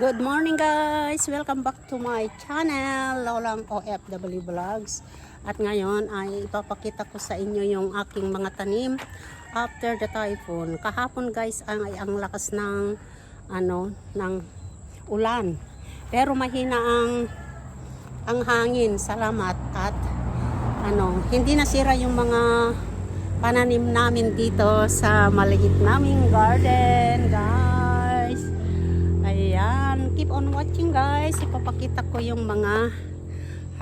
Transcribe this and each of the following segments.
Good morning guys! Welcome back to my channel, Lolang OFW Vlogs. At ngayon ay ipapakita ko sa inyo yung aking mga tanim after the typhoon. Kahapon guys ay ang lakas ng ano ng ulan. Pero mahina ang ang hangin. Salamat at ano, hindi nasira yung mga pananim namin dito sa maliit naming garden, guys. Ayan, keep on watching guys. Ipapakita ko yung mga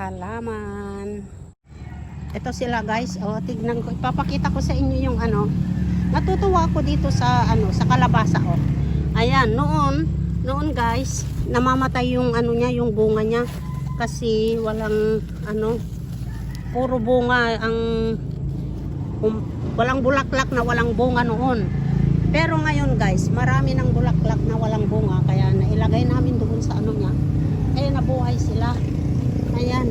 halaman. Ito sila guys. O, tignan ko. Ipapakita ko sa inyo yung ano. Natutuwa ako dito sa ano, sa kalabasa oh. Ayan, noon, noon guys, namamatay yung ano niya, yung bunga niya kasi walang ano, puro bunga ang um, walang bulaklak na walang bunga noon. Pero ngayon guys, marami ng bulaklak na walang bunga kaya nailagay namin doon sa ano niya. Kaya nabuhay sila. Ayan.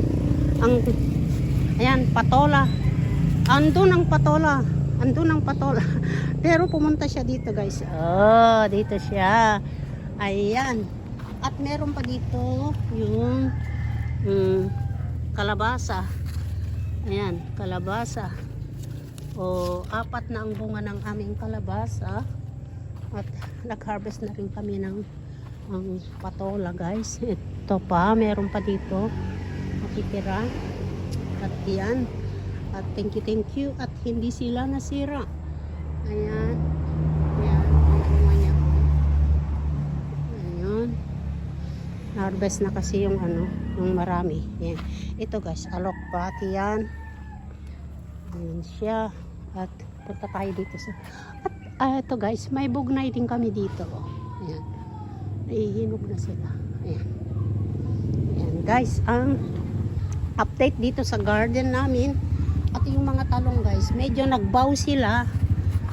Ang Ayan, patola. Andun ang patola. Andun ang patola. Pero pumunta siya dito guys. Oh, dito siya. Ayan. At meron pa dito yung mm, kalabasa. Ayan, kalabasa. O, apat na ang bunga ng aming kalabasa. At nag-harvest na rin kami ng ang patola guys. Ito pa, meron pa dito. Makitira. At yan. At thank you, thank you. At hindi sila nasira. Ayan. Ayan. Ang bunga niya. Ayan. Harvest na kasi yung ano, yung marami. Ayan. Ito guys, alokpati yan. Ayan siya. At punta tayo dito sa... At ah, ito guys, may bugnay din kami dito. Oh. Ayan. Naihinog na sila. Ayan. Ayan guys, ang update dito sa garden namin. At yung mga talong guys, medyo nagbaw sila.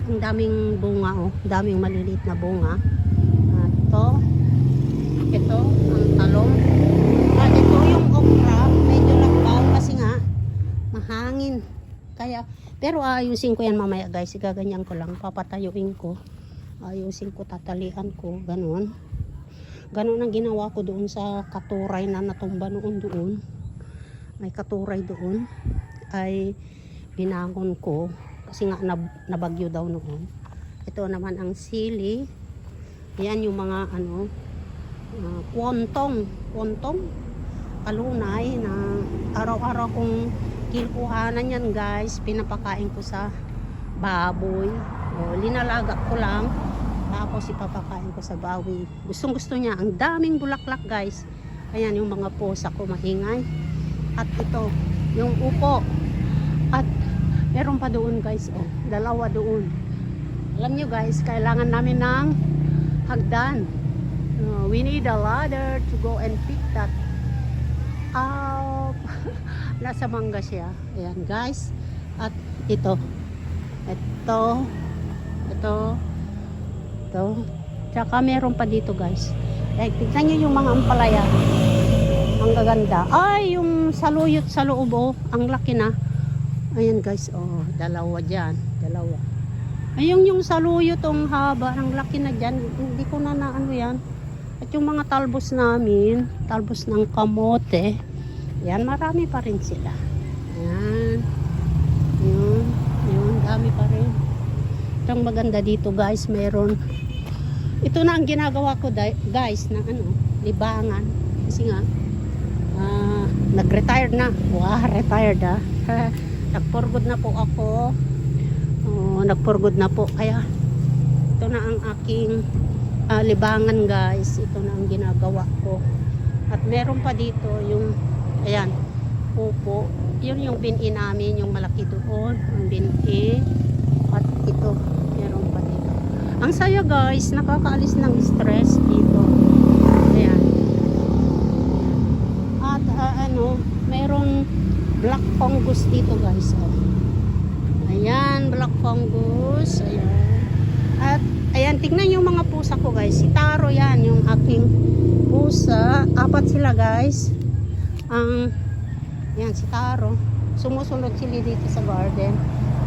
Ang daming bunga oh. Daming maliliit na bunga. At ito. Ito, pero ayusin ko yan mamaya guys. Igaganyan ko lang. Papatayuin ko. Ayusin ko, tatalian ko. Ganon. Ganon ang ginawa ko doon sa katuray na natumba noon doon. May katuray doon. Ay binangon ko. Kasi nga nab nabagyo daw noon. Ito naman ang sili. Yan yung mga ano, uh, kwontong. Kwontong. Kalunay na araw-araw kong kinukuhanan yan guys. Pinapakain ko sa baboy. O, linalaga ko lang. Tapos ipapakain ko sa baboy. Gustong gusto niya. Ang daming bulaklak guys. Ayan yung mga posa ko maingay. At ito yung upo. At meron pa doon guys. Oh, dalawa doon. Alam nyo guys kailangan namin ng hagdan. Uh, we need a ladder to go and pick that up nasa mangga siya. Ayan guys. At ito. Ito. Ito. Ito. Tsaka meron pa dito guys. Like tignan nyo yung mga ampalaya. Ang gaganda. Ay yung saluyot sa loob oh. Ang laki na. Ayan guys. Oh dalawa dyan. Dalawa. Ayun yung saluyot ang haba. Ang laki na dyan. Hindi ko na na ano yan. At yung mga talbos namin talbos ng kamote yan, marami pa rin sila. Yan. Yun. Yun, dami pa rin. Itong maganda dito guys, meron. Ito na ang ginagawa ko guys, na ano, libangan. Kasi nga, ah, nag-retired na. Wow, retired ah. Nag-for good na po ako. Nag-for good na po. Kaya, ito na ang aking ah, libangan guys. Ito na ang ginagawa ko. At meron pa dito yung Ayan, upo. Yun yung binhi namin, yung malaki doon. Ang binhi. At ito, meron pa dito. Ang saya guys, nakakaalis ng stress dito. Ayan. At ah, ano, meron black fungus dito guys. Oh. Ayan, black fungus. Ayan. At ayan, tignan yung mga pusa ko guys. Si Taro yan, yung aking pusa. Apat sila guys ang yan si Taro sumusunod sila dito sa garden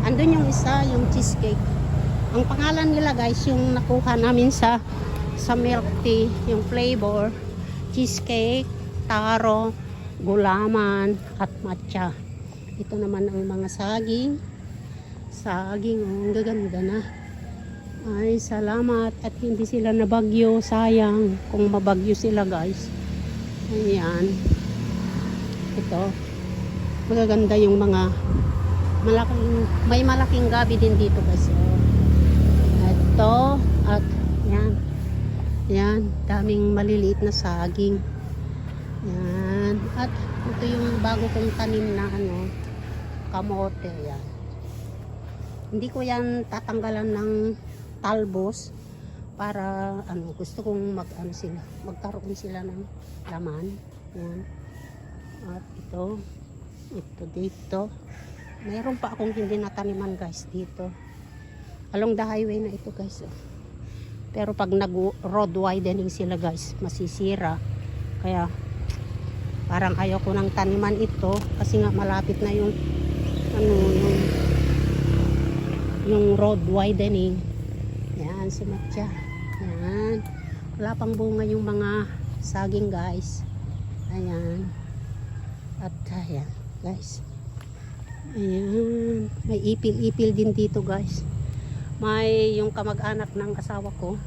andun yung isa yung cheesecake ang pangalan nila guys yung nakuha namin sa sa milk tea, yung flavor, cheesecake, taro, gulaman, at matcha. Ito naman ang mga saging. Saging, oh, ang gaganda na. Ay, salamat. At hindi sila nabagyo. Sayang kung mabagyo sila, guys. Ayan. Ito. Magaganda yung mga malaking, may malaking gabi din dito, guys. Oh. Ito. At, yan. Yan. Daming maliliit na saging. Yan. At ito yung bago kong tanim na ano, kamote. Yan. Hindi ko yan tatanggalan ng talbos para ano gusto kong mag ano sila magkaroon sila ng laman yan at ito ito dito. Mayroon pa akong hindi nataniman guys dito. Along the highway na ito guys. Pero pag nag road widening sila guys masisira. Kaya parang ayaw ko ng taniman ito kasi nga malapit na yung ano yung yung road widening. Yan si Matya yan. Wala pang bunga yung mga saging guys. Ayan at ayan guys. Ayan may ipil-ipil din dito guys. May yung kamag-anak ng asawa ko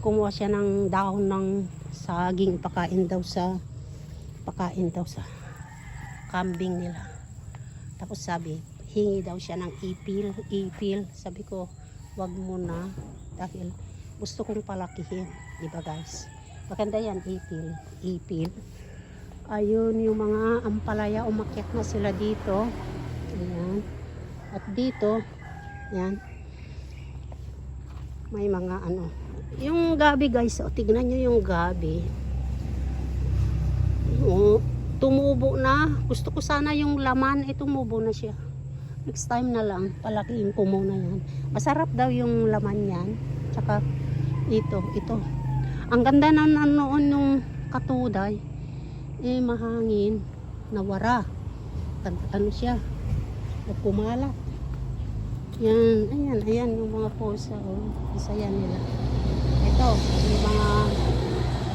kumuha siya ng dahon ng saging pakain daw sa pakain daw sa kambing nila. Tapos sabi hingi daw siya ng ipil ipil. Sabi ko wag muna dahil gusto kong palakihin. Di ba guys? Maganda yan ipil ipil ayun yung mga ampalaya umakyat na sila dito. Ayan. At dito yan may mga ano. Yung gabi guys oh, tignan nyo yung gabi. Oh, tumubo na. Gusto ko sana yung laman. Eh tumubo na siya. Next time na lang palakihin ko muna yan masarap daw yung laman yan. Tsaka ito ito. Ang ganda na noon nung katuday eh mahangin. Nawara. Ano siya. Kumalat yan ayan ayan yung mga posa oh. Isa yan nila. Ito yung mga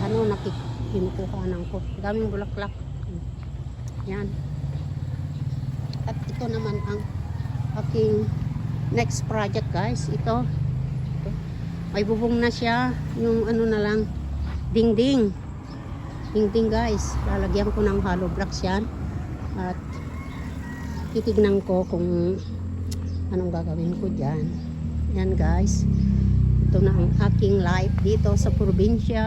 ano nakik kinukuhanan ko. Daming bulaklak. Yan. At ito naman ang aking next project guys. Ito, ito. may bubong na siya. Yung ano na lang. Dingding dingding guys lalagyan ko ng hollow blocks yan. At titignan ko kung anong gagawin ko dyan. Yan guys. Ito na ang aking life dito sa probinsya.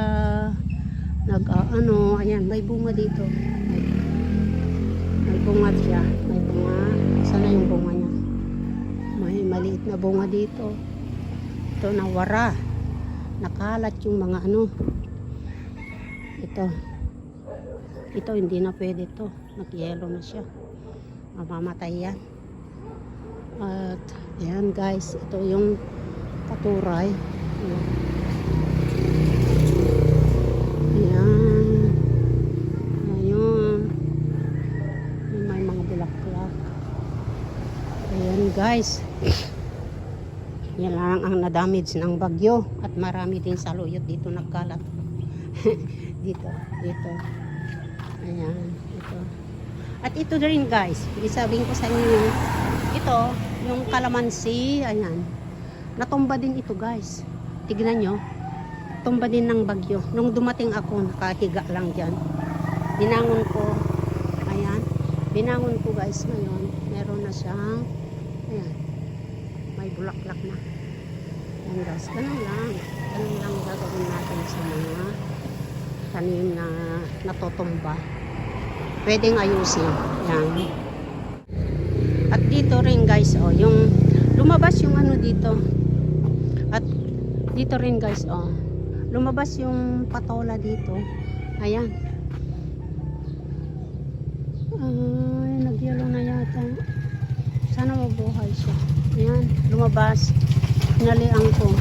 Nag ah, ano ayan may bunga dito. May bunga siya. May bunga. Sana yung bunga niya. May maliit na bunga dito. Ito nawara nakalat yung mga ano. Ito ito hindi na pwede to. Nagyelo na siya. Mamamatay yan. At ayan guys. Ito yung katuray. Ayan. Ayan ayun. May mga bulaklak. Ayan guys. Yan lang ang na-damage ng bagyo. At marami din saluyot dito nagkalat. Dito dito ayan ito. At ito rin guys. Isabihin ko sa inyo ito yung kalamansi ayan. Natumba din ito guys. Tignan nyo. Tumba din ng bagyo. Nung dumating ako nakahiga lang dyan. Binangon ko ayan. Binangon ko guys ngayon. Meron na siyang ayan. May bulaklak na. Ayan guys. Ganun lang. Ganun lang gagawin natin tanim na natutumba. Pwedeng ayusin. Yan. At dito rin guys oh yung lumabas yung ano dito. At dito rin guys oh lumabas yung patola dito. Ayan. Ay nagyelo na yata. Sana mabuhay siya. Ayan lumabas. Naliang ko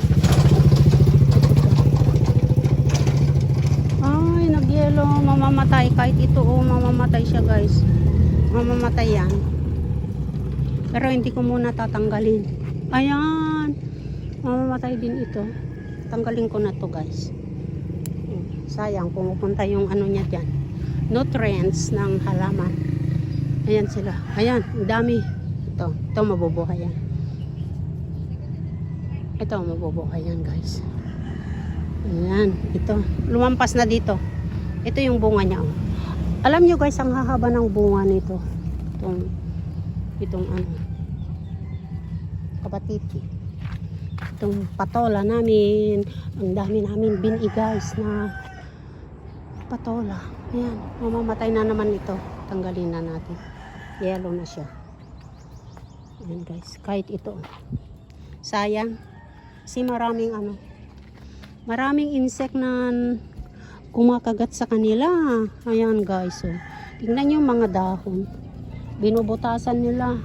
ay nagyelo mamamatay kahit ito oh mamamatay siya guys mamamatay yan pero hindi ko muna tatanggalin ayan mamamatay din ito Tanggalin ko na to guys. Sayang, pumupunta yung ano niya dyan. Nutrients ng halaman. Ayan sila. Ayan, dami. Ito, ito mabubuhay yan. Ito, mabubuhay yan guys. Ayan, ito. Lumampas na dito. Ito yung bunga niya. oh. Alam nyo guys, ang hahaba ng bunga nito. Itong, itong ano, kabatiti. Itong patola namin. Ang dami namin bini guys na patola. Ayan, mamamatay na naman ito. Tanggalin na natin. Yellow na siya. Ayan guys, kahit ito. Sayang. Kasi maraming ano, maraming insect na kumakagat sa kanila. Ayan guys, oh. Tingnan yung mga dahon. Binubutasan nila.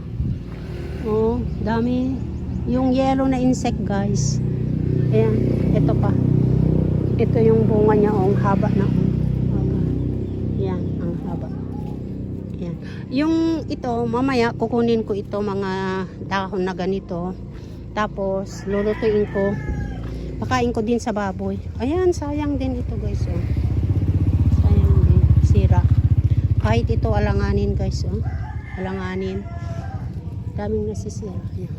Oh, dami. Yung yellow na insect guys. Ayan, ito pa. Ito yung bunga niya, oh, ang haba na. Oh. Yan, ang haba. Yan. Yung ito, mamaya kukunin ko ito mga dahon na ganito. Tapos lulutuin ko. Pakain ko din sa baboy. Ayan, sayang din ito guys. Oh. Sayang din. Sira. Kahit ito alanganin guys. Oh. Alanganin. Daming nasisira. Ayan.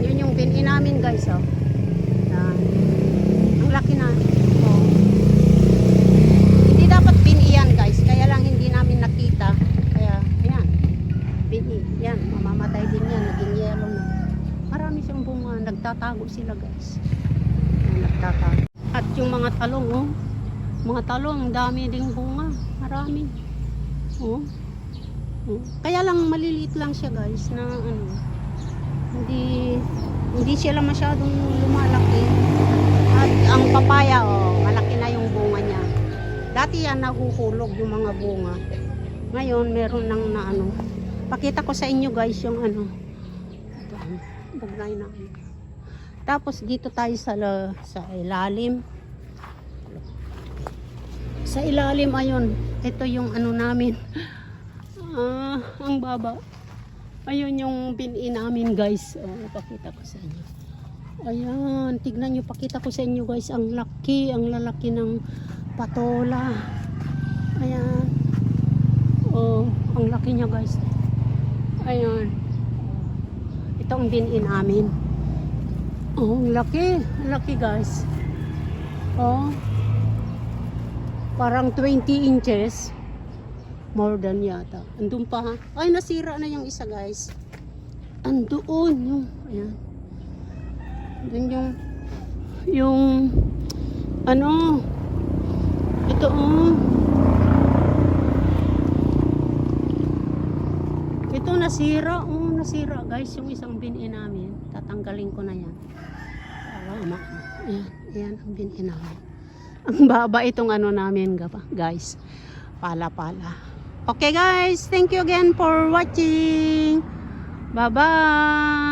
Ayun yung bini namin guys. Oh. Yan. Ang laki na. Oh. Hindi dapat bini yan guys. Kaya lang hindi namin nakita. Kaya, ayan. Bini. Yan. Mamamatay din yan. Naging yellow na. Marami siyang bunga. Nagtatago sila guys. Ayan, nagtatago. At yung mga talong oh. Mga talong. Dami ding bunga. Marami. Oh. Oh. Kaya lang maliliit lang siya guys na ano hindi hindi sila masyadong lumalaki. At ang papaya, oh, malaki na yung bunga niya. Dati yan nahuhulog yung mga bunga. Ngayon, meron nang na ano. Pakita ko sa inyo guys yung ano. Ito, bagay na. Tapos dito tayo sa, sa ilalim. Sa ilalim, ayun. Ito yung ano namin. Ah, ang baba. Ayun yung bini namin guys. Oh, pakita ko sa inyo. Ayan, tignan nyo, pakita ko sa inyo guys. Ang laki, ang lalaki ng patola. Ayan. Oh, ang laki niya guys. Ayan. Ito ang namin. Oh, ang laki. Ang laki guys. Oh. Parang 20 inches. More than yata. Andun pa ha. Ay, nasira na yung isa guys. Andoon yung, ayan. Doon yung, yung, ano, ito oh. Ito nasira, oh, nasira guys, yung isang bini namin. Tatanggalin ko na yan. Tama. Ayan, ayan ang bini namin. Ang baba itong ano namin, guys. Pala-pala. Okay guys, thank you again for watching. Bye-bye.